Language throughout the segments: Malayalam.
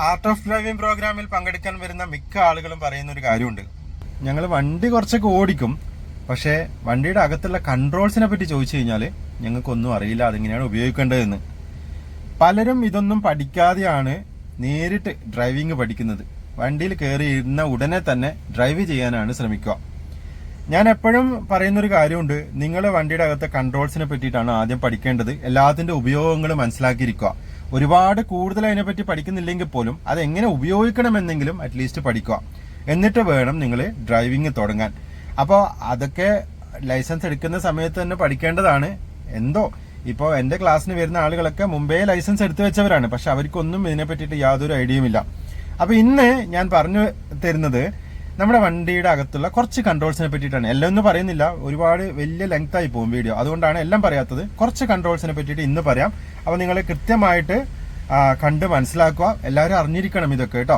ആർട്ട് ഓഫ് ഡ്രൈവിംഗ് പ്രോഗ്രാമിൽ പങ്കെടുക്കാൻ വരുന്ന മിക്ക ആളുകളും പറയുന്ന ഒരു കാര്യമുണ്ട്. ഞങ്ങൾ വണ്ടി കുറച്ചൊക്കെ ഓടിക്കും പക്ഷേ വണ്ടിയുടെ അകത്തുള്ള കൺട്രോൾസിനെ പറ്റി ചോദിച്ചു കഴിഞ്ഞാൽ ഞങ്ങൾക്കൊന്നും അറിയില്ല അതെങ്ങനെയാണ് ഉപയോഗിക്കേണ്ടതെന്ന്. പലരും ഇതൊന്നും പഠിക്കാതെയാണ് നേരിട്ട് ഡ്രൈവിംഗ് പഠിക്കുന്നത്. വണ്ടിയിൽ കയറി ഇരുന്ന ഉടനെ തന്നെ ഡ്രൈവ് ചെയ്യാനാണ് ശ്രമിക്കുക. ഞാൻ എപ്പോഴും പറയുന്നൊരു കാര്യമുണ്ട് നിങ്ങൾ വണ്ടിയുടെ അകത്തെ കൺട്രോൾസിനെ പറ്റിയിട്ടാണ് ആദ്യം പഠിക്കേണ്ടത്. എല്ലാത്തിന്റെ ഉപയോഗങ്ങൾ മനസ്സിലാക്കിയിരിക്കുക. ഒരുപാട് കൂടുതൽ അതിനെപ്പറ്റി പഠിക്കുന്നില്ലെങ്കിൽ പോലും അത് എങ്ങനെ ഉപയോഗിക്കണമെന്നെങ്കിലും അറ്റ്ലീസ്റ്റ് പഠിക്കുക. എന്നിട്ട് വേണം നിങ്ങൾ ഡ്രൈവിംഗ് തുടങ്ങാൻ. അപ്പോൾ അതൊക്കെ ലൈസൻസ് എടുക്കുന്ന സമയത്ത് തന്നെ പഠിക്കേണ്ടതാണ്. എന്തോ? ഇപ്പോൾ എന്റെ ക്ലാസ്സിന് വരുന്ന ആളുകളൊക്കെ മുമ്പേ ലൈസൻസ് എടുത്തു വെച്ചവരാണ്. പക്ഷെ അവർക്കൊന്നും ഇതിനെ പറ്റിയിട്ട് യാതൊരു ഐഡിയയുമില്ല അപ്പോൾ ഇന്ന് ഞാൻ പറഞ്ഞു തരുന്നത് നമ്മുടെ വണ്ടിയുടെ അകത്തുള്ള കുറച്ച് കൺട്രോൾസിനെ പറ്റിയിട്ടാണ്. എല്ലാം ഒന്നും പറയുന്നില്ല. ഒരുപാട് വലിയ ലെങ്ത് ആയി പോകും വീഡിയോ അതുകൊണ്ടാണ് എല്ലാം പറയാത്തത്. കുറച്ച് കൺട്രോൾസിനെ പറ്റിയിട്ട് ഇന്ന് പറയാം. അപ്പോൾ നിങ്ങൾ കൃത്യമായിട്ട് കണ്ട് മനസ്സിലാക്കുക. എല്ലാവരും അറിഞ്ഞിരിക്കണം ഇതൊക്കെ കേട്ടോ.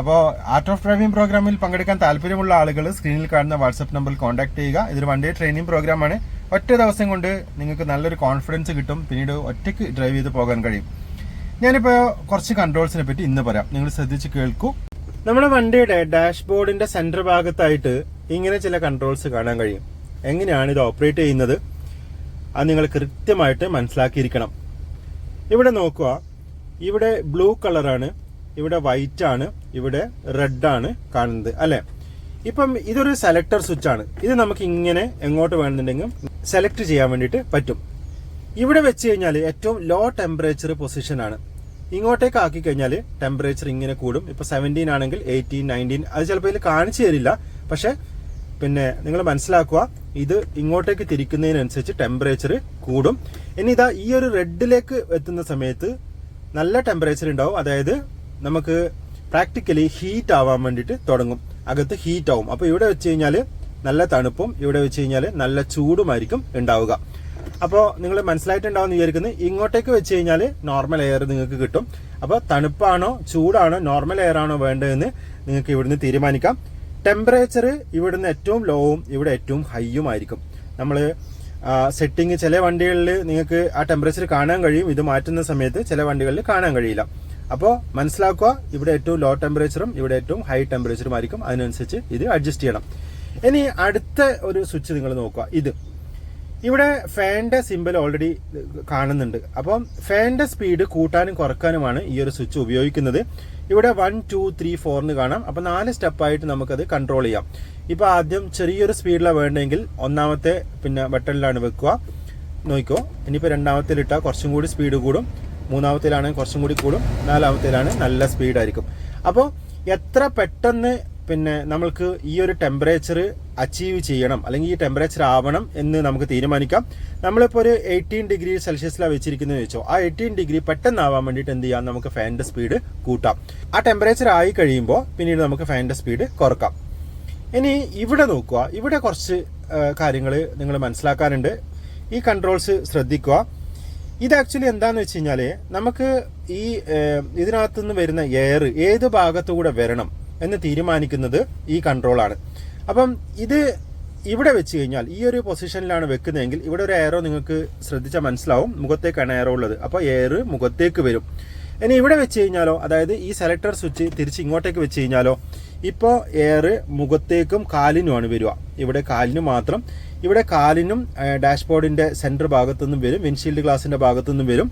അപ്പോൾ ആർട്ട് ഓഫ് ഡ്രൈവിംഗ് പ്രോഗ്രാമിൽ പങ്കെടുക്കാൻ താല്പര്യമുള്ള ആളുകൾ സ്ക്രീനിൽ കാണുന്ന വാട്സപ്പ് നമ്പറിൽ കോൺടാക്ട് ചെയ്യുക. ഇതൊരു വൺ ഡേ ട്രെയിനിങ് പ്രോഗ്രാമാണ് ഒറ്റ ദിവസം കൊണ്ട് നിങ്ങൾക്ക് നല്ലൊരു കോൺഫിഡൻസ് കിട്ടും. പിന്നീട് ഒറ്റയ്ക്ക് ഡ്രൈവ് ചെയ്ത് പോകാൻ കഴിയും. ഞാനിപ്പോൾ കുറച്ച് കൺട്രോൾസിനെ പറ്റി ഇന്ന് പറയാം. നിങ്ങൾ ശ്രദ്ധിച്ച് കേൾക്കൂ. നമ്മുടെ വണ്ടിയുടെ ഡാഷ്ബോർഡിന്റെ സെന്റർ ഭാഗത്തായിട്ട് ഇങ്ങനെ ചില കൺട്രോൾസ് കാണാൻ കഴിയും. എങ്ങനെയാണ് ഇത് ഓപ്പറേറ്റ് ചെയ്യുന്നത്? അത് നിങ്ങൾ കൃത്യമായിട്ട് മനസ്സിലാക്കിയിരിക്കണം. ഇവിടെ നോക്കുക. ഇവിടെ ബ്ലൂ കളറാണ് ഇവിടെ വൈറ്റ് ആണ്. ഇവിടെ റെഡ് ആണ് കാണുന്നത് അല്ലെ? ഇപ്പം ഇതൊരു സെലക്ടർ സ്വിച്ച് ആണ്. ഇത് നമുക്ക് ഇങ്ങനെ എങ്ങോട്ട് വേണമെന്നുണ്ടെങ്കിൽ സെലക്ട് ചെയ്യാൻ വേണ്ടിയിട്ട് പറ്റും. ഇവിടെ വെച്ച് കഴിഞ്ഞാൽ ഏറ്റവും ലോ ടെമ്പറേച്ചർ പൊസിഷൻ ആണ്. ഇങ്ങോട്ടേക്ക് ആക്കി കഴിഞ്ഞാൽ ടെമ്പറേച്ചർ ഇങ്ങനെ കൂടും. ഇപ്പൊ സെവന്റീൻ ആണെങ്കിൽ എയ്റ്റീൻ നയന്റീൻ അത് ചിലപ്പോൾ ഇതിൽ കാണിച്ചു തരില്ല. പക്ഷെ പിന്നെ നിങ്ങൾ മനസ്സിലാക്കുക ഇത് ഇങ്ങോട്ടേക്ക് തിരിക്കുന്നതിനനുസരിച്ച് ടെമ്പറേച്ചർ കൂടും. ഇനി ഇതാ ഈ ഒരു റെഡിലേക്ക് എത്തുന്ന സമയത്ത് നല്ല ടെമ്പറേച്ചർ ഉണ്ടാവും അതായത് നമുക്ക് പ്രാക്ടിക്കലി ഹീറ്റ് ആവാൻ വേണ്ടിയിട്ട് തുടങ്ങും. അകത്ത് ഹീറ്റ് ആവും. അപ്പോൾ ഇവിടെ വെച്ച് കഴിഞ്ഞാൽ നല്ല തണുപ്പും ഇവിടെ വെച്ച് കഴിഞ്ഞാൽ നല്ല ചൂടുമായിരിക്കും ഉണ്ടാവുക അപ്പോൾ നിങ്ങൾ മനസ്സിലായിട്ടുണ്ടാവും എന്ന് വിചാരിക്കുന്നത് ഇങ്ങോട്ടേക്ക് വെച്ച് കഴിഞ്ഞാൽ നോർമൽ എയർ നിങ്ങൾക്ക് കിട്ടും. അപ്പോൾ തണുപ്പാണോ ചൂടാണോ നോർമൽ എയർ ആണോ വേണ്ടതെന്ന് നിങ്ങൾക്ക് ഇവിടുന്ന് തീരുമാനിക്കാം. ടെമ്പറേച്ചർ ഇവിടുന്ന് ഏറ്റവും ലോവും ഇവിടെ ഏറ്റവും ഹൈയും ആയിരിക്കും. നമ്മൾ സെറ്റിംഗ് ചില വണ്ടികളിൽ നിങ്ങൾക്ക് ആ ടെമ്പറേച്ചർ കാണാൻ കഴിയും. ഇത് മാറ്റുന്ന സമയത്ത് ചില വണ്ടികളിൽ കാണാൻ കഴിയില്ല. അപ്പോൾ മനസ്സിലാക്കുക ഇവിടെ ഏറ്റവും ലോ ടെമ്പറേച്ചറും ഇവിടെ ഏറ്റവും ഹൈ ടെമ്പറേച്ചറും ആയിരിക്കും. അതിനനുസരിച്ച് ഇത് അഡ്ജസ്റ്റ് ചെയ്യണം. ഇനി അടുത്ത ഒരു സ്വിച്ച് നിങ്ങൾ നോക്കുക. ഇത്. ഇവിടെ ഫാന്റെ സിമ്പിൾ ഓൾറെഡി കാണുന്നുണ്ട്. അപ്പം ഫാന്റെ സ്പീഡ് കൂട്ടാനും കുറക്കാനുമാണ് ഈ ഒരു സ്വിച്ച് ഉപയോഗിക്കുന്നത്. ഇവിടെ വൺ ടു ത്രീ ഫോറിന് കാണാം. അപ്പം നാല് സ്റ്റെപ്പായിട്ട് നമുക്കത് കൺട്രോൾ ചെയ്യാം. ഇപ്പൊ ആദ്യം ചെറിയൊരു സ്പീഡിലാണ് വേണ്ടെങ്കിൽ ഒന്നാമത്തെ പിന്നെ ബട്ടണിലാണ് വെക്കുക. നോക്കിക്കോ. ഇനിയിപ്പോൾ രണ്ടാമത്തേലിട്ടാൽ കുറച്ചും കൂടി സ്പീഡ് കൂടും. മൂന്നാമത്തേലാണെങ്കിൽ കുറച്ചും കൂടി കൂടും. നാലാമത്തേലാണ് നല്ല സ്പീഡായിരിക്കും അപ്പോൾ എത്ര പെട്ടെന്ന് പിന്നെ നമ്മൾക്ക് ഈ ഒരു ടെമ്പറേച്ചർ അച്ചീവ് ചെയ്യണം അല്ലെങ്കിൽ ഈ ടെമ്പറേച്ചർ ആവണം എന്ന് നമുക്ക് തീരുമാനിക്കാം. നമ്മളിപ്പോൾ ഒരു എയ്റ്റീൻ ഡിഗ്രി സെൽഷ്യസിലാണ് വെച്ചിരിക്കുന്നത് വെച്ചോ ആ എയ്റ്റീൻ ഡിഗ്രി പെട്ടെന്ന് ആവാൻ വേണ്ടിയിട്ട് എന്ത് ചെയ്യാം? നമുക്ക് ഫാനിന്റെ സ്പീഡ് കൂട്ടാം. ആ ടെമ്പറേച്ചർ ആയി കഴിയുമ്പോൾ പിന്നീട് നമുക്ക് ഫാന്റെ സ്പീഡ് കുറക്കാം. ഇനി ഇവിടെ നോക്കുക. ഇവിടെ കുറച്ച് കാര്യങ്ങൾ നിങ്ങൾ മനസ്സിലാക്കാനുണ്ട്. ഈ കൺട്രോൾസ് ശ്രദ്ധിക്കുക. ഇത് ആക്ച്വലി എന്താണെന്ന് വെച്ച് കഴിഞ്ഞാൽ നമുക്ക് ഈ ഇതിനകത്തുനിന്ന് വരുന്ന എയർ ഏത് ഭാഗത്തുകൂടെ വരണം എന്ന് തീരുമാനിക്കുന്നത് ഈ കൺട്രോളാണ് അപ്പം ഇത് ഇവിടെ വെച്ച് കഴിഞ്ഞാൽ ഈ ഒരു പൊസിഷനിലാണ് വെക്കുന്നതെങ്കിൽ ഇവിടെ ഒരു എയറോ നിങ്ങൾക്ക് ശ്രദ്ധിച്ചാൽ മനസ്സിലാവും. മുഖത്തേക്കാണ് എയറോ ഉള്ളത്. അപ്പോൾ എയർ മുഖത്തേക്ക് വരും. ഇനി ഇവിടെ വെച്ച് കഴിഞ്ഞാലോ അതായത് ഈ സെലക്ടർ സ്വിച്ച് തിരിച്ച് ഇങ്ങോട്ടേക്ക് വെച്ച് കഴിഞ്ഞാലോ ഇപ്പോൾ എയർ മുഖത്തേക്കും കാലിനുമാണ് വരിക. ഇവിടെ കാലിന് മാത്രം. ഇവിടെ കാലിനും ഡാഷ്ബോർഡിന്റെ സെന്റർ ഭാഗത്തുനിന്നും വരും. വിൻഷീൽഡ് ഗ്ലാസിന്റെ ഭാഗത്തുനിന്നും വരും.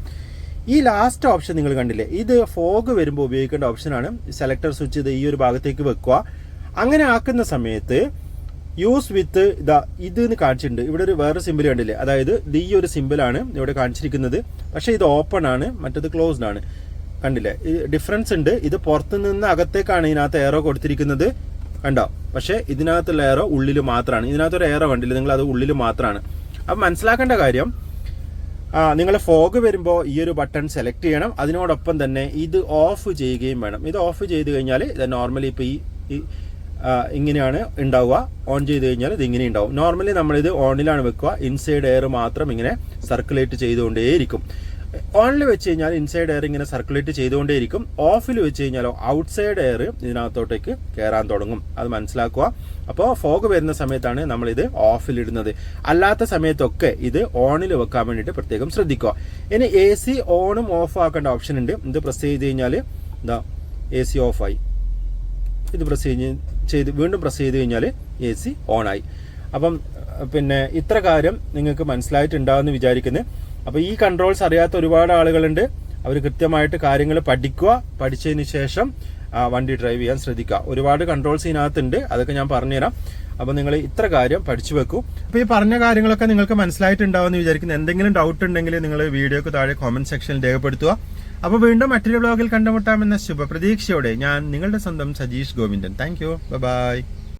ഈ ലാസ്റ്റ് ഓപ്ഷൻ നിങ്ങൾ കണ്ടില്ലേ? ഇത് ഫോഗ് വരുമ്പോൾ ഉപയോഗിക്കേണ്ട ഓപ്ഷനാണ് സെലക്ടർ സ്വിച്ച് ഇത് ഈ ഒരു ഭാഗത്തേക്ക് വെക്കുക. അങ്ങനെ ആക്കുന്ന സമയത്ത് യൂസ് വിത്ത് ഇതാ ഇത് എന്ന് കാണിച്ചിട്ടുണ്ട്. ഇവിടെ ഒരു വേറെ സിമ്പിൾ കണ്ടില്ലേ? അതായത് ഇത് ഈ ഒരു സിമ്പിളാണ് ഇവിടെ കാണിച്ചിരിക്കുന്നത്. പക്ഷേ ഇത് ഓപ്പൺ ആണ് മറ്റത് ക്ലോസ്ഡ് ആണ്. കണ്ടില്ലേ? ഡിഫറൻസ് ഉണ്ട്. ഇത് പുറത്തു നിന്ന് അകത്തേക്കാണ് ഇതിനകത്ത് എയറോ കൊടുത്തിരിക്കുന്നത്. കണ്ടോ? പക്ഷേ ഇതിനകത്തുള്ള എയറോ ഉള്ളിൽ മാത്രമാണ്. ഇതിനകത്തൊരു എയറോ കണ്ടില്ല? നിങ്ങൾ അത് ഉള്ളിൽ മാത്രമാണ്. അപ്പം മനസ്സിലാക്കേണ്ട കാര്യം നിങ്ങൾ ഫോഗ് വരുമ്പോൾ ഈ ഒരു ബട്ടൺ സെലക്ട് ചെയ്യണം. അതിനോടൊപ്പം തന്നെ ഇത് ഓഫ് ചെയ്യുകയും വേണം. ഇത് ഓഫ് ചെയ്ത് കഴിഞ്ഞാൽ ഇത് നോർമലി ഇപ്പോൾ ഈ ഇങ്ങനെയാണ് ഉണ്ടാവുക. ഓൺ ചെയ്ത് കഴിഞ്ഞാൽ ഇത് ഇങ്ങനെ ഉണ്ടാവും. നോർമലി നമ്മളിത് ഓണിലാണ് വെക്കുക. ഇൻസൈഡ് എയർ മാത്രം ഇങ്ങനെ സർക്കുലേറ്റ് ചെയ്തുകൊണ്ടേയിരിക്കും. ഓണിൽ വെച്ച് കഴിഞ്ഞാൽ ഇൻസൈഡ് എയർ ഇങ്ങനെ സർക്കുലേറ്റ് ചെയ്തുകൊണ്ടേയിരിക്കും. ഓഫിൽ വെച്ച് കഴിഞ്ഞാലോ ഔട്ട്സൈഡ് എയർ ഇതിനകത്തോട്ടേക്ക് കയറാൻ തുടങ്ങും. അത് മനസ്സിലാക്കുക. അപ്പോൾ ഫോഗ് വരുന്ന സമയത്താണ് നമ്മളിത് ഓഫിലിടുന്നത് അല്ലാത്ത സമയത്തൊക്കെ ഇത് ഓണിൽ വെക്കാൻ വേണ്ടിയിട്ട് പ്രത്യേകം ശ്രദ്ധിക്കുക. ഇനി എ സി ഓണും ഓഫ് ആക്കേണ്ട ഓപ്ഷൻ ഉണ്ട്. ഇത് പ്രസ് ചെയ്ത് കഴിഞ്ഞാൽ എന്താ എ സി ഓഫായി ഇത് പ്രസ് ചെയ്ത് ചെയ്ത് വീണ്ടും പ്രസ് ചെയ്ത് കഴിഞ്ഞാൽ എ സി ഓണായി അപ്പം പിന്നെ ഇത്ര കാര്യം നിങ്ങൾക്ക് മനസ്സിലായിട്ടുണ്ടാവുമെന്ന് വിചാരിക്കുന്നു. അപ്പോൾ ഈ കൺട്രോൾസ് അറിയാത്ത ഒരുപാട് ആളുകളുണ്ട്. അവർ കൃത്യമായിട്ട് കാര്യങ്ങൾ പഠിക്കുക പഠിച്ചതിന് ശേഷം വണ്ടി ഡ്രൈവ് ചെയ്യാൻ ശ്രദ്ധിക്കുക. ഒരുപാട് കൺട്രോൾസ് ഇതിനകത്തുണ്ട്. അതൊക്കെ ഞാൻ പറഞ്ഞുതരാം. അപ്പോൾ നിങ്ങൾ ഇത്ര കാര്യം പഠിച്ചു വെക്കൂ. അപ്പോൾ ഈ പറഞ്ഞ കാര്യങ്ങളൊക്കെ നിങ്ങൾക്ക് മനസ്സിലായിട്ടുണ്ടാവുമെന്ന് വിചാരിക്കുന്നു. എന്തെങ്കിലും ഡൗട്ട് ഉണ്ടെങ്കിൽ നിങ്ങൾ വീഡിയോക്ക് താഴെ കോമന്റ് സെക്ഷനിൽ രേഖപ്പെടുത്തുക. അപ്പോൾ വീണ്ടും മറ്റൊരു ബ്ലോഗിൽ കണ്ടുമുട്ടാമെന്ന ശുഭപ്രതീക്ഷയോടെ ഞാൻ നിങ്ങളുടെ സ്വന്തം Sajeesh Govindan. Thank you bye